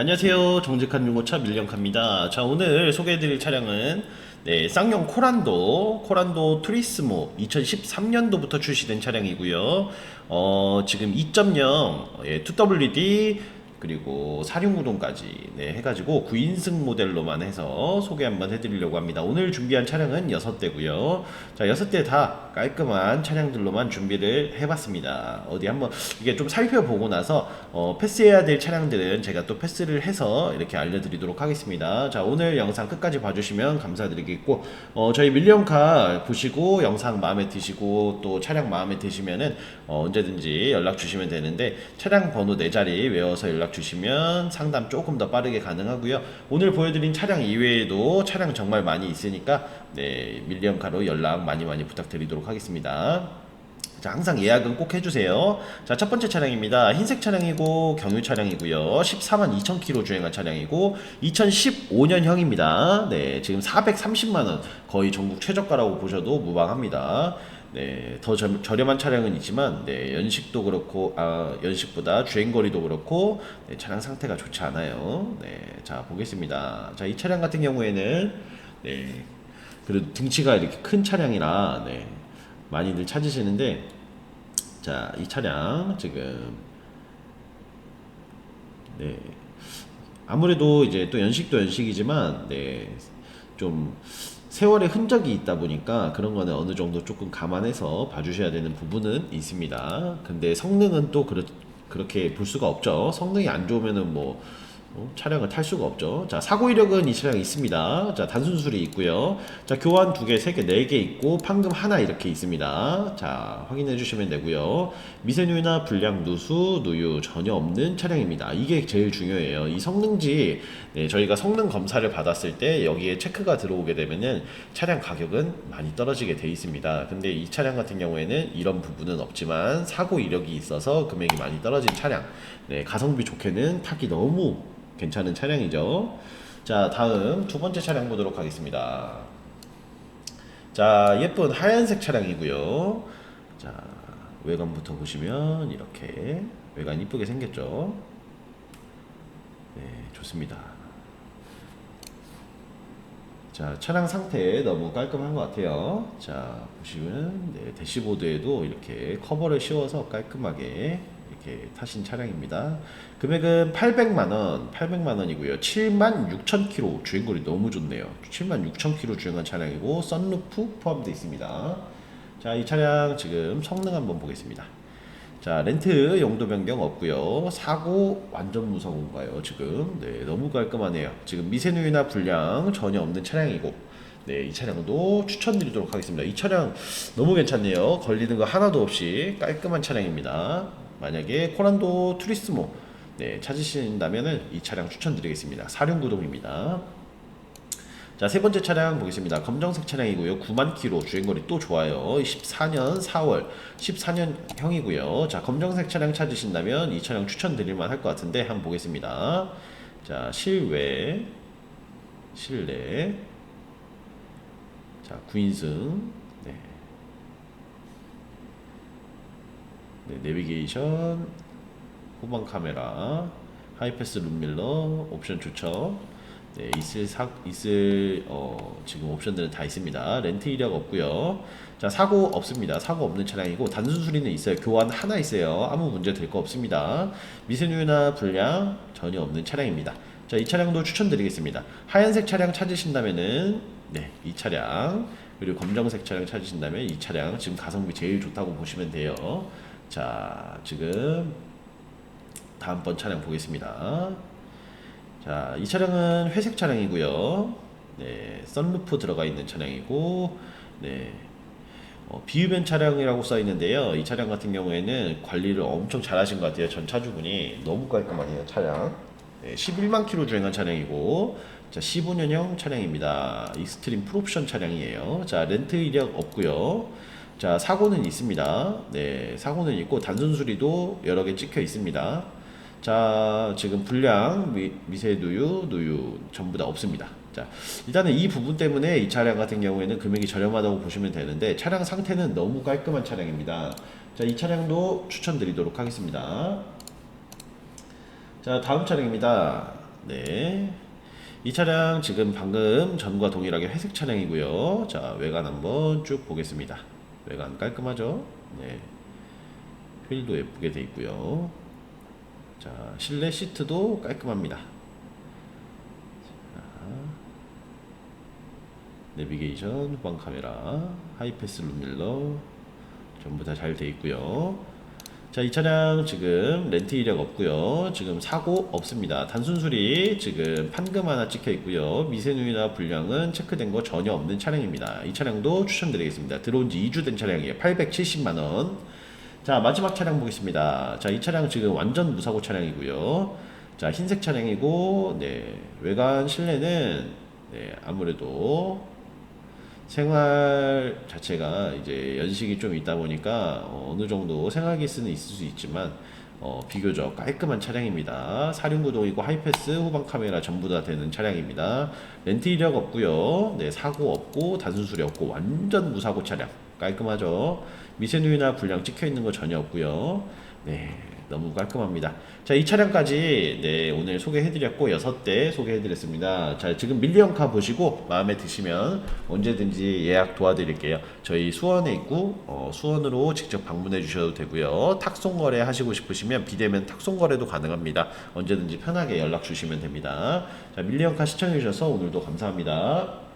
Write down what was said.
안녕하세요. 정직한 유모차 밀령카입니다. 자, 오늘 소개해드릴 차량은 네, 쌍용 코란도, 코란도 트리스모 2013년도부터 출시된 차량이고요. 어, 지금 2.0 예, 2WD 그리고 4륜구동까지 네, 해가지고 9인승 모델로만 해서 소개 한번 해드리려고 합니다. 오늘 준비한 차량은 6대고요. 자, 6대 다 깔끔한 차량들로만 준비를 해봤습니다. 어디 한번 이게 좀 살펴보고 나서 어, 패스해야 될 차량들은 제가 또 패스를 해서 이렇게 알려드리도록 하겠습니다. 자, 오늘 영상 끝까지 봐주시면 감사드리겠고, 어, 저희 밀리언카 보시고 영상 마음에 드시고 또 차량 마음에 드시면은 어, 언제든지 연락 주시면 되는데 차량 번호 네 자리 외워서 연락 주시면 상담 조금 더 빠르게 가능하고요. 오늘 보여드린 차량 이외에도 차량 정말 많이 있으니까 네, 밀리언카로 연락 많이 많이 부탁드리도록 하겠습니다. 자, 항상 예약은 꼭 해주세요. 자, 첫 번째 차량입니다. 흰색 차량이고 경유 차량이고요. 14만 2천 킬로 주행한 차량이고 2015년형입니다. 네, 지금 430만 원 거의 전국 최저가라고 보셔도 무방합니다. 네, 더 저, 저렴한 차량은 있지만 네, 연식도 그렇고 아, 연식보다 주행 거리도 그렇고 네, 차량 상태가 좋지 않아요. 네, 자 보겠습니다. 자, 이 차량 같은 경우에는 네, 그래도 등치가 이렇게 큰 차량이라 네, 많이들 찾으시는데 자, 이 차량 지금 네. 아무래도 이제 또 연식도 연식이지만 네. 좀 세월의 흔적이 있다 보니까 그런 거는 어느 정도 조금 감안해서 봐주셔야 되는 부분은 있습니다. 근데 성능은 또 그렇, 그렇게 볼 수가 없죠. 성능이 안 좋으면은 뭐 어, 차량을 탈 수가 없죠. 자, 사고 이력은 이 차량 있습니다. 자, 단순 수리 있고요. 자, 교환 두 개, 세 개, 네 개 있고 판금 하나 이렇게 있습니다. 자, 확인해 주시면 되고요. 미세누유나 불량 누수, 누유 전혀 없는 차량입니다. 이게 제일 중요해요. 이 성능지 네, 저희가 성능 검사를 받았을 때 여기에 체크가 들어오게 되면은 차량 가격은 많이 떨어지게 돼 있습니다. 근데 이 차량 같은 경우에는 이런 부분은 없지만 사고 이력이 있어서 금액이 많이 떨어진 차량. 네, 가성비 좋게는 타기 너무 괜찮은 차량이죠. 자, 다음 두 번째 차량 보도록 하겠습니다. 자, 예쁜 하얀색 차량이고요. 자, 외관부터 보시면 이렇게 외관 이쁘게 생겼죠. 네, 좋습니다. 자, 차량 상태 너무 깔끔한 것 같아요. 자, 보시면 네, 대시보드에도 이렇게 커버를 씌워서 깔끔하게 이렇게 타신 차량입니다. 금액은 800만 원, 800만 원이고요. 7만 6천 킬로 주행거리 너무 좋네요. 7만 6천 킬로 주행한 차량이고 썬루프 포함되어 있습니다. 자, 이 차량 지금 성능 한번 보겠습니다. 자, 렌트 용도 변경 없고요. 사고 완전 무사고인가요, 지금? 네, 너무 깔끔하네요. 지금 미세누유나 불량 전혀 없는 차량이고 네, 이 차량도 추천드리도록 하겠습니다. 이 차량 너무 괜찮네요. 걸리는 거 하나도 없이 깔끔한 차량입니다. 만약에 코란도 투리스모 네, 찾으신다면은 이 차량 추천드리겠습니다. 사륜구동입니다. 자, 세 번째 차량 보겠습니다. 검정색 차량이고요. 9만 킬로 주행거리 또 좋아요. 14년 4월 14년형이고요. 자, 검정색 차량 찾으신다면 이 차량 추천드릴만 할 것 같은데 한번 보겠습니다. 자, 실외 실내 자, 9인승 네. 네, 내비게이션 후방 카메라 하이패스 룸밀러 옵션 추천 네, 있을 사 있을 어 지금 옵션들은 다 있습니다. 렌트 이력 없고요. 자 사고 없습니다. 사고 없는 차량이고 단순 수리는 있어요. 교환 하나 있어요. 아무 문제 될 거 없습니다. 미세누유나 불량 전혀 없는 차량입니다. 자 이 차량도 추천드리겠습니다. 하얀색 차량 찾으신다면은 네 이 차량 그리고 검정색 차량 찾으신다면 이 차량 지금 가성비 제일 좋다고 보시면 돼요. 자 지금 다음번 차량 보겠습니다. 자, 이 차량은 회색 차량이고요. 네, 썬루프 들어가 있는 차량이고, 네, 어, 비유변 차량이라고 써 있는데요. 이 차량 같은 경우에는 관리를 엄청 잘하신 것 같아요. 전 차주분이 너무 깔끔하네요. 차량. 네, 11만 킬로 주행한 차량이고, 자, 15년형 차량입니다. 익스트림 풀옵션 차량이에요. 자, 렌트 이력 없고요. 자, 사고는 있습니다. 네, 사고는 있고 단순 수리도 여러 개 찍혀 있습니다. 자, 지금 불량, 미, 미세 누유, 누유 전부 다 없습니다. 자, 일단은 이 부분 때문에 이 차량 같은 경우에는 금액이 저렴하다고 보시면 되는데 차량 상태는 너무 깔끔한 차량입니다. 자, 이 차량도 추천드리도록 하겠습니다. 자, 다음 차량입니다. 네. 이 차량 지금 방금 전과 동일하게 회색 차량이고요. 자, 외관 한번 쭉 보겠습니다. 외관 깔끔하죠? 네. 휠도 예쁘게 돼 있고요. 자, 실내 시트도 깔끔합니다. 자, 내비게이션, 후방 카메라, 하이패스 룸밀러 전부 다 잘 돼 있고요. 자, 이 차량 지금 렌트 이력 없고요. 지금 사고 없습니다. 단순 수리 지금 판금 하나 찍혀 있고요. 미세누이나 불량은 체크된 거 전혀 없는 차량입니다. 이 차량도 추천드리겠습니다. 들어온 지 2주 된 차량이에요. 870만 원. 자, 마지막 차량 보겠습니다. 자, 이 차량 지금 완전 무사고 차량이고요. 자, 흰색 차량이고 네. 외관 실내는 네, 아무래도 생활 자체가 이제 연식이 좀 있다 보니까 어, 어느 정도 생활 기스는 있을 수 있지만 어, 비교적 깔끔한 차량입니다. 사륜구동이고 하이패스, 후방 카메라 전부 다 되는 차량입니다. 렌트 이력 없고요. 네, 사고 없고 단순 수리 없고 완전 무사고 차량 깔끔하죠. 미세누이나 불량 찍혀 있는 거 전혀 없고요. 네, 너무 깔끔합니다. 자, 이 차량까지 네, 오늘 소개해드렸고 여섯 대 소개해드렸습니다. 자, 지금 밀리언카 보시고 마음에 드시면 언제든지 예약 도와드릴게요. 저희 수원에 있고 어, 수원으로 직접 방문해 주셔도 되고요. 탁송 거래 하시고 싶으시면 비대면 탁송 거래도 가능합니다. 언제든지 편하게 연락 주시면 됩니다. 자, 밀리언카 시청해 주셔서 오늘도 감사합니다.